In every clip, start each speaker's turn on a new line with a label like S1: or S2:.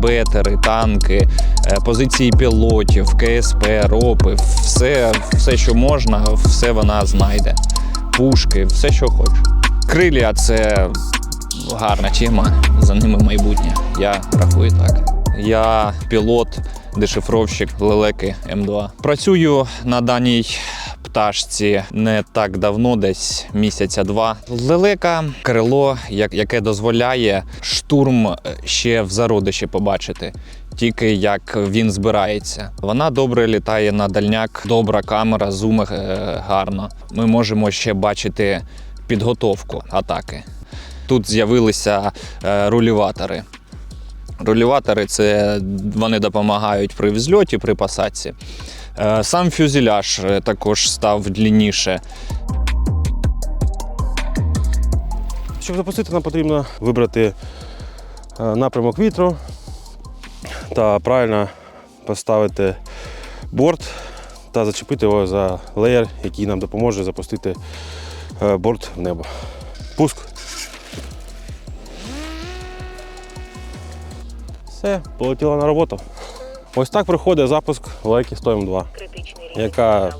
S1: бетери, танки, е, позиції пілотів, КСП, ропи, все, все, що можна, все вона знайде. Пушки, все, що хоче. Крилля це гарна тема, за ними майбутнє. Я рахую так. Я пілот, дешифровщик лелеки М2. Працюю на даній пташці не так давно, десь місяця два. Лелека крило, яке дозволяє штурм е, ще в зародиші побачити. Тільки як він збирається. Вона добре літає на дальняк, добра камера, зуми е, гарно. Ми можемо ще бачити підготовку атаки. Тут з'явилися е, рулюватори. Рулюватори це вони допомагають при взльоті, при посадці. Е, Сам фюзеляж е, також став длінніше.
S2: Щоб запустити, нам потрібно вибрати е, напрямок вітру та правильно поставити борт та зачепити його за леєр, який нам допоможе запустити борт в небо. Пуск. Все, полетіло на роботу. Ось так проходить запуск лайки 100 М2, яка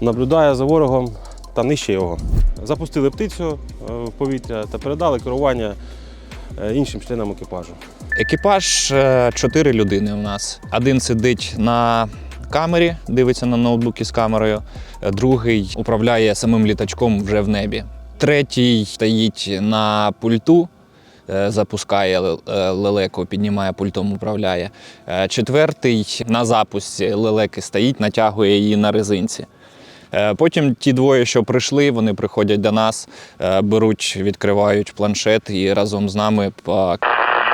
S2: наблюдає за ворогом та нищить його. Запустили птицю е, в повітря та передали керування е, іншим членам екіпажу.
S1: Екіпаж е, чотири людини у нас. Один сидить на камері, дивиться на ноутбуки з камерою, другий управляє самим літачком вже в небі. Третій стоїть на пульту, запускає ле- е, лелеку, піднімає пультом, управляє. Е, Четвертий на запусці лелеки стоїть, натягує її на резинці. Е, Потім ті двоє, що прийшли, вони приходять до нас, е, беруть, відкривають планшет і разом з нами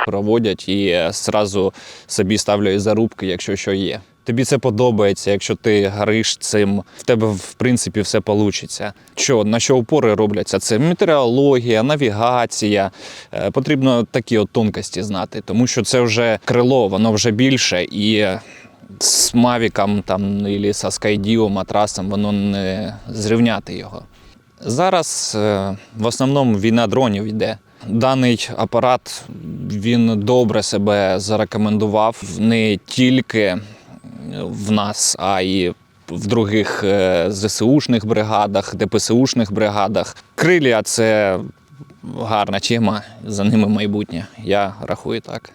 S1: проводять і е, зразу собі ставлять зарубки, якщо що є. Тобі це подобається, якщо ти гориш цим, в тебе в принципі все вийде. Що на що опори робляться? Це метеорологія, навігація. Е, Потрібно такі от тонкості знати, тому що це вже крило, воно вже більше і. З Мавіком там або з Скайдіо, матрасом, воно не зрівняти його. Зараз е, в основному війна дронів йде. Даний апарат він добре себе зарекомендував не тільки в нас, а й в других е, ЗСУшних бригадах, ДПСУшних бригадах. Крилля це гарна тема, за ними майбутнє. Я рахую так.